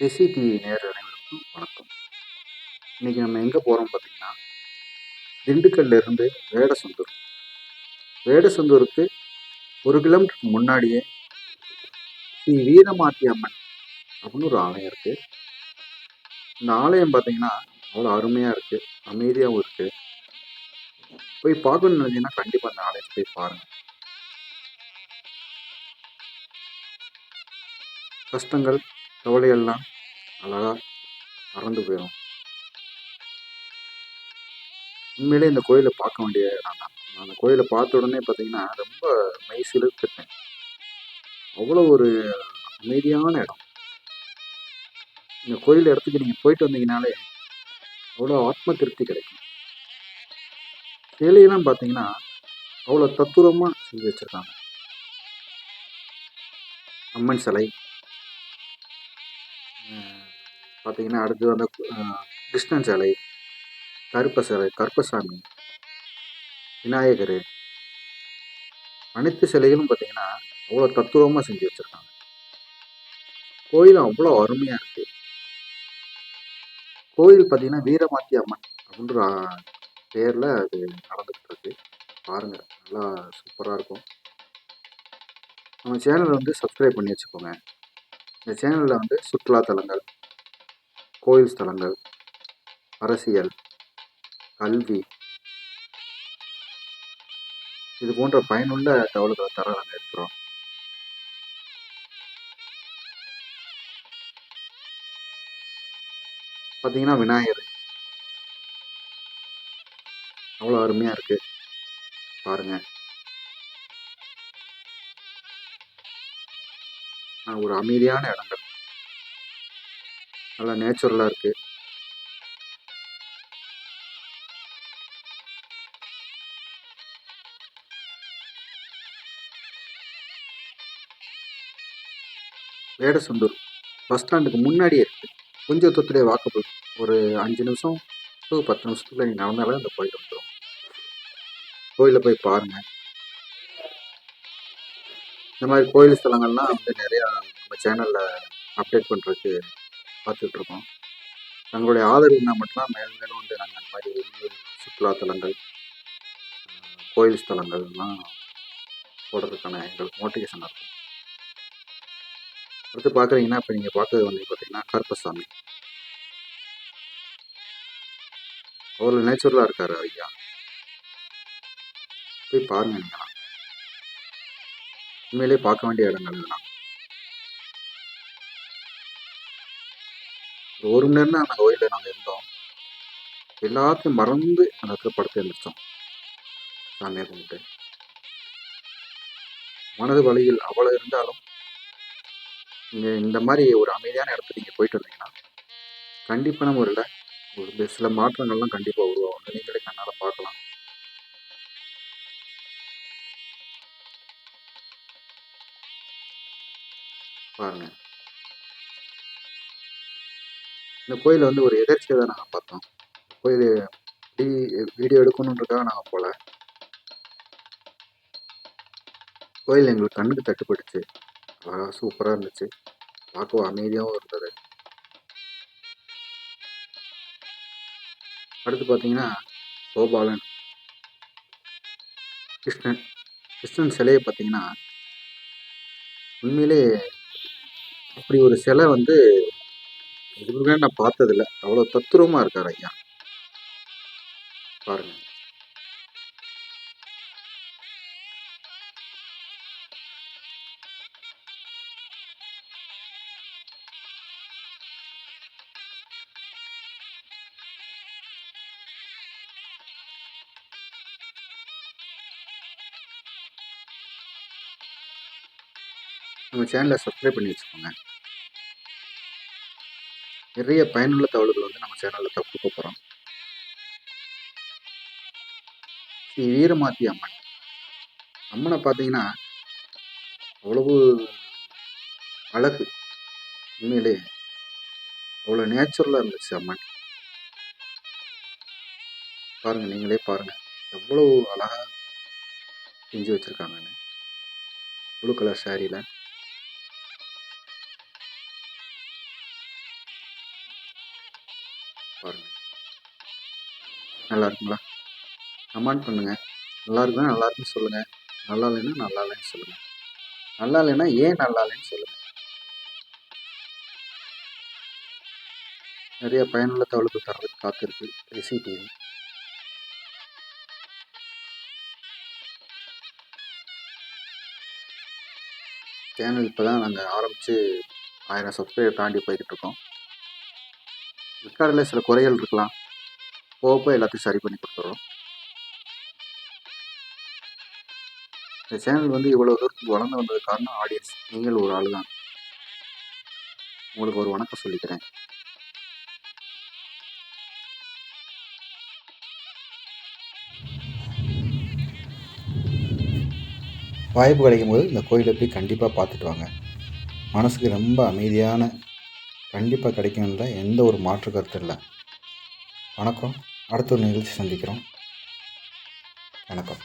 SC TV நேர் அனைவருக்கும் வணக்கம். இன்றைக்கி நம்ம எங்கே போகிறோம் பார்த்தீங்கன்னா திண்டுக்கல்ல இருந்து வேடசந்தூர். வேடசந்தூருக்கு ஒரு கிலோமீட்டருக்கு முன்னாடியே ஸ்ரீ வீரமாத்தி அம்மன் அப்படின்னு ஒரு ஆலயம் இருக்குது இந்த ஆலயம் பார்த்தீங்கன்னா அவ்வளோ அருமையாக இருக்குது அமைதியாகவும் இருக்குது போய் பார்க்கணும்னு நினைச்சிங்கன்னா கண்டிப்பாக அந்த ஆலயத்தை போய் பாருங்கள் கஷ்டங்கள் கவலையெல்லாம் அழகா மறந்து போயிடும் உண்மையிலே இந்த கோயிலை பார்க்க வேண்டிய இடம் தான். நான் அந்த கோயிலை பார்த்த உடனே பார்த்தீங்கன்னா ரொம்ப மெய் சிலிர்த்துட்டேன் அவ்வளோ ஒரு அமைதியான இடம். இந்த கோயில் இடத்துக்கு நீங்கள் போயிட்டு வந்தீங்கனாலே அவ்வளோ ஆத்ம திருப்தி கிடைக்கும். சிலையெல்லாம் பார்த்தீங்கன்னா அவ்வளோ தத்துவமாக செஞ்சு வச்சுருக்காங்க. அம்மன் சிலை பார்த்தீங்கன்னா அடுத்து வந்து கிருஷ்ணன் சிலை கருப்ப சிலை கருப்பசாமி விநாயகர். அனைத்து சிலைகளும் பார்த்தீங்கன்னா அவ்வளோ தத்துவமாக செஞ்சு வச்சுருக்காங்க. கோயில் அவ்வளோ அருமையாக இருக்குது கோயில் பார்த்தீங்கன்னா வீரமாத்தி அம்மன் அப்படின்ற பேரில் அது நடந்துகிட்டு இருக்கு. பாருங்கள் நல்லா சூப்பராக இருக்கும். நம்ம சேனலை வந்து சப்ஸ்கிரைப் பண்ணி வச்சுக்கோங்க. இந்த சேனலில் வந்து சுற்றுலாத்தலங்கள் கோயில் ஸ்தலங்கள் அரசியல் கல்வி இது போன்ற பயனுள்ள தகவல்களை தர நாங்கள் இருக்கிறோம். பார்த்தீங்கன்னா விநாயகர். அவ்வளோ அருமையாக இருக்கு. பாருங்க. ஒரு அமைதியான இடங்கள். நல்லா நேச்சுரலாக இருக்குது வேடசந்தூர் பஸ் ஸ்டாண்டுக்கு முன்னாடியே இருக்குது கொஞ்சம் தூரத்துலேயே வாக்கப்பு ஒரு அஞ்சு நிமிஷம் டு பத்து நிமிஷத்துக்குள்ள நீங்கள் நடந்தாலே அந்த கோயில் வந்துடும் கோயிலில் போய் பாருங்க. இந்த மாதிரி கோயில் ஸ்தலங்கள்லாம் வந்து நிறையா நம்ம சேனலில் அப்டேட் பண்ணுறதுக்கு பார்த்துட்டு இருக்கோம் தங்களுடைய ஆதரவு இருந்தால் மட்டும்தான் மேலும் மேலும் வந்து நாங்கள் அந்த மாதிரி சுற்றுலா சுற்றுலாத்தலங்கள் கோயில் கோயில் ஸ்தலங்கள்லாம் போடுறதுக்கான எங்களுக்கு மோட்டிவேஷன் இருக்கும். அடுத்து பார்க்குறீங்கன்னா இப்போ நீங்கள் பார்க்கறது வந்து பார்த்தீங்கன்னா கருப்பசாமி. அவர் நேச்சுரலாக இருக்கார் ஐயா. போய் பாருங்க நீங்களாம் உண்மையிலேயே பார்க்க வேண்டிய இடங்கள் இதெல்லாம் ஒரு ஒரு மணி நேரம் தான் அந்த கோயிலில் நாங்கள் இருந்தோம். எல்லாத்தையும் மறந்து அந்த இடத்துல படுத்து எழுந்திரிச்சோம். சாமியை கும்பிட்டு. மனது வழியில் அவ்வளோ இருந்தாலும் நீங்கள் இந்த மாதிரி ஒரு அமைதியான இடத்துல நீங்கள் போயிட்டு வந்தீங்கன்னா கண்டிப்பான முறையில் ஒரு சில மாற்றங்கள்லாம் கண்டிப்பாக உருவாகும் நீங்களே கண்ணால் பார்க்கலாம். பாருங்க. இந்த கோயிலை வந்து ஒரு எதர்ச்சியாக தான் நாங்கள் பார்த்தோம். கோயில் வீடியோ எடுக்கணுன்றதுக்காக நாங்கள் போகல கோயில் எங்களுக்கு கண்ணுக்கு தட்டுப்பட்டுச்சு அழகாக சூப்பராக இருந்துச்சு. பார்க்கவும் அமைதியாகவும் இருந்தது. அடுத்து பார்த்தீங்கன்னா கோபாலன் கிருஷ்ணன். கிருஷ்ணன் சிலையை பார்த்தீங்கன்னா உண்மையிலே அப்படி ஒரு சிலை வந்து இதுக்கு முன்னாடி நான் பார்த்ததில்ல. அவ்வளோ தத்துரூபமாக இருக்கார் ஐயா. பாருங்க. நம்ம சேனலை சப்ஸ்கிரைப் பண்ணி வச்சுக்கோங்க. நிறைய பயனுள்ள தகவல்கள் வந்து நம்ம சேனலில் கொடுக்க போகிறோம் ஸ்ரீ வீரமாத்தி அம்மன். அம்மனை பார்த்தீங்கன்னா அவ்வளவு அழகு உண்மையிலே அவ்வளோ நேச்சுரலாக இருந்துச்சு அம்மன். பாருங்க நீங்களே பாருங்க. எவ்வளோ அழகா செஞ்சு வச்சுருக்காங்கன்னு. ப்ளூ கலர் சாரியில் நல்லா இருக்குங்களா கமெண்ட் பண்ணுங்கள் நல்லா இருக்குன்னா நல்லா இருக்குன்னு சொல்லுங்கள் நல்லா இல்லைன்னா நல்லா இல்லைன்னு சொல்லுங்கள் நல்லா இல்லைன்னா ஏன் நல்லா இல்லைன்னு சொல்லுங்கள் நிறைய பயனுள்ள தகவலுக்கு தரதுக்கு காத்திருக்கு. ரெசிபி சேனல் இப்போ தான் நாங்கள் ஆரம்பித்து ஆயிரம் சப்ஸ்கிரைபர் தாண்டி போய்கிட்டு இருக்கோம். ரெக்கார்டில் சில குறைகள் இருக்கலாம். போக போக எல்லாத்தையும் சரி பண்ணி கொடுத்துட்றோம் இந்த சேனல் வந்து இவ்வளோ தூரத்துக்கு வளர்ந்து வந்தது காரணம் ஆடியன்ஸ் நீங்கள் ஒரு ஆள் தான் உங்களுக்கு ஒரு வணக்கம் சொல்லிக்கிறேன். வாய்ப்பு கிடைக்கும் போது இந்த கோயிலை போய் கண்டிப்பாக பார்த்துட்டு வாங்க. மனசுக்கு ரொம்ப அமைதியான கண்டிப்பாக கிடைக்கும்ல எந்த ஒரு மாற்று கருத்து இல்லை. வணக்கம். அடுத்த ஒரு நிகழ்ச்சி சந்திக்கிறோம். வணக்கம்.